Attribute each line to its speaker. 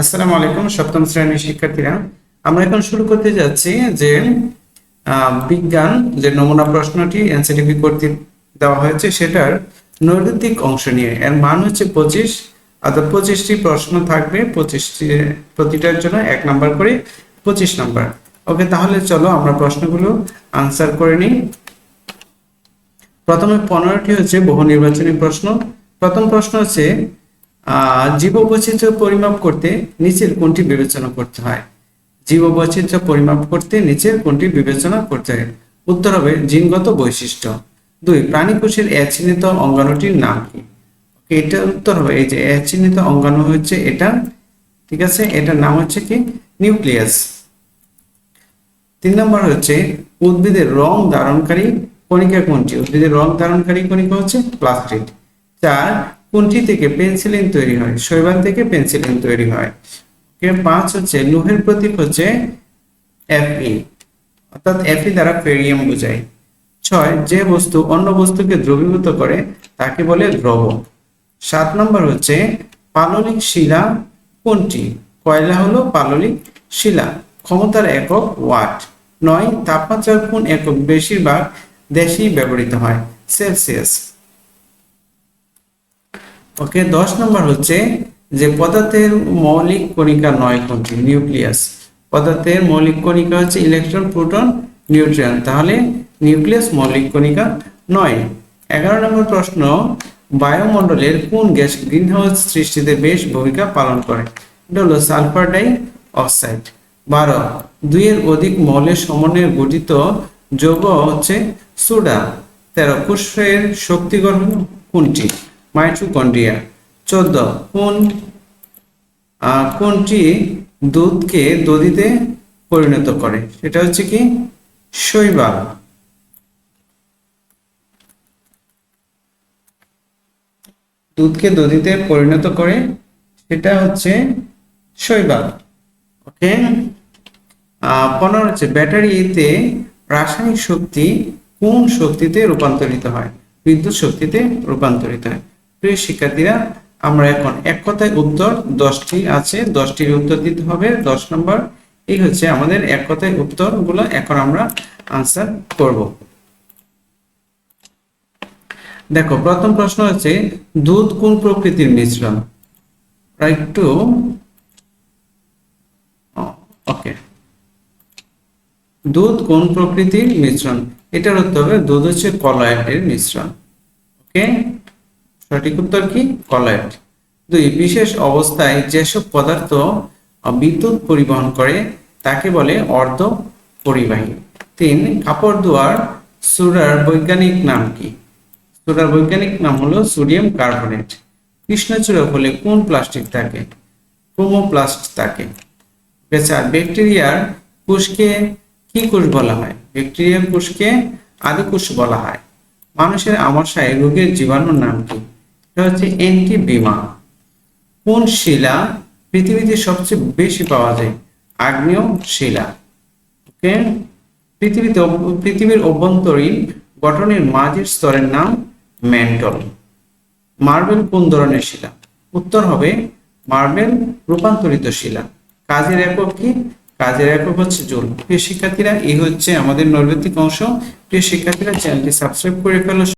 Speaker 1: আসসালামু আলাইকুম, সপ্তম শ্রেণির শিক্ষার্থীরা। আমরা এখন শুরু করতে যাচ্ছি যে বিজ্ঞান যে নমুনা প্রশ্নটি এনসিটিভি কর্তৃক দেওয়া হয়েছে, সেটার নৈর্দিক অংশ নিয়ে। এর মান হচ্ছে পঁচিশ অর্থাৎ পঁচিশটি প্রশ্ন থাকবে, পঁচিশটি, প্রতিটার জন্য এক নাম্বার করে পঁচিশ নাম্বার। ওকে, তাহলে চলো আমরা প্রশ্নগুলো আনসার করে নিই। প্রথমে পনেরোটি হচ্ছে বহু নির্বাচনী প্রশ্ন। প্রথম প্রশ্ন হচ্ছে আহ, জীববৈচিত্র্য পরিমাপ করতে নিচের কোনটি বিবেচনা করতে হয়। জীববৈচিত্র্য পরিমাপ করতে নিচের কোনটি বিবেচনা করতে হয়। উত্তর হবে জিনগত বৈশিষ্ট্য। দুই প্রাণীকোষের এক চিহ্নিত অঙ্গাণুটির নাম কি? এটা উত্তর হবে এই যে চিহ্নিত অঙ্গাণু হচ্ছে এটা। ঠিক আছে? এটার নাম হচ্ছে কি? নিউক্লিয়াস। তিন নম্বর হচ্ছে উদ্ভিদের রং ধারণকারী কণিকা কোনটি উদ্ভিদের রং ধারণকারী কণিকা হচ্ছে প্লাস্টিড। চার কোনটি থেকে পেন্সিলিন তৈরি হয়? শৈবাল থেকে পেন্সিলিন তৈরি হয়। পাঁচ হচ্ছে, লোহের প্রতীক হচ্ছে Fe, অর্থাৎ Fe দ্বারা ফেরিয়াম বোঝায়। ছয়, যে বস্তু অন্য বস্তুকে দ্রবীভূত করে, তাকে বলে দ্রব। সাত নম্বর হচ্ছে, পাললিক শিলা কোনটি? কয়লা হলো পাললিক শিলা, ক্ষমতার একক ওয়াট। নয়, তাপমাত্রার কোন একক বেশিরভাগ দেশেই ব্যবহৃত হয়, সেলসিয়াস। ওকে দশ নম্বর হচ্ছে যে পদার্থের মৌলিক কণিকা নয় কোনটি? নিউক্লিয়াস। পদার্থের মৌলিক কণিকা হচ্ছে ইলেকট্রন, প্রোটন নিউট্রিয়ন তাহলে নিউক্লিয়াস মৌলিক কণিকা নয়। এগারো নম্বর প্রশ্ন, বায়ুমণ্ডলের কোন গ্যাস গ্রিনহাউস সৃষ্টিতে বেশ ভূমিকা পালন করে? এটা হলো সালফার ডাই অক্সাইড। বারো, দুইয়ের অধিক মৌলের সমন্বয়ে গঠিত যৌগ হচ্ছে সোডা। তেরো, কোষের শক্তি গ্রহণ কোনটি? মাইটোকন্ড্রিয়া চোদ্দ, কোন কোনটি দুধকে দধিতে পরিণত করে? সেটা হচ্ছে কি, শৈবাল। দুধকে দধিতে পরিণত করে, সেটা হচ্ছে শৈবাল। ওকে? পনেরো হচ্ছে, ব্যাটারিতে রাসায়নিক শক্তি কোন শক্তিতে রূপান্তরিত হয়? বিদ্যুৎ শক্তিতে রূপান্তরিত হয়। প্রিয় শিক্ষার্থীরা, আমরা এখন এক কথায় উত্তর, দশটি আছে, দশটির উত্তর দিতে হবে, দশ নম্বর। এই হচ্ছে আমাদের এক কথায় উত্তরগুলো, এখন আমরা আনসার করব। দেখো, প্রথম প্রশ্ন হচ্ছে, দুধ কোন প্রকৃতির মিশ্রণ? আমরা একটু ওকে দুধ কোন প্রকৃতির মিশ্রণ? এটার উত্তর হবে, দুধ হচ্ছে কলয়েডের মিশ্রণ ওকে সঠিক উত্তর কি? কলয়েড। দুই, বিশেষ অবস্থায় যেসব পদার্থ বিদ্যুৎ পরিবহন করে, তাকে বলে অর্ধ পরিবাহী। তিন, কাপড় ধোয়ার সুরার বৈজ্ঞানিক নাম কি? সুরার বৈজ্ঞানিক নাম হলো সোডিয়াম কার্বনেট। কৃষ্ণচূড়া হলে কোন প্লাস্টিক থাকে? ক্রোমোপ্লাস্ট থাকে। বেচার ব্যাকটেরিয়ার কোষকে কি কোষ বলা হয়? ব্যাকটেরিয়ার কোষকে আদিকোষ বলা হয়। মানুষের আমাশায় রোগের জীবাণুর নাম কি? হচ্ছে অ্যান্টিবিমা কোন শিলা পৃথিবীতে সবচেয়ে বেশি পাওয়া যায়? আগ্নেয় শিলা। ওকে? পৃথিবীতে পৃথিবীর অভ্যন্তরীণ গঠনের মাঝের স্তরের নাম ম্যান্টল মার্বেল কোন ধরনের শিলা? উত্তর হবে মার্বেল রূপান্তরিত শিলা। কাজের একক কি? কাজের একক হচ্ছে জুল। প্রিয় শিক্ষার্থীরা, এই হচ্ছে আমাদের নৈর্ব্যতিক অংশ। প্রিয় শিক্ষার্থীরা, চ্যানেলটি সাবস্ক্রাইব করে ফেলো।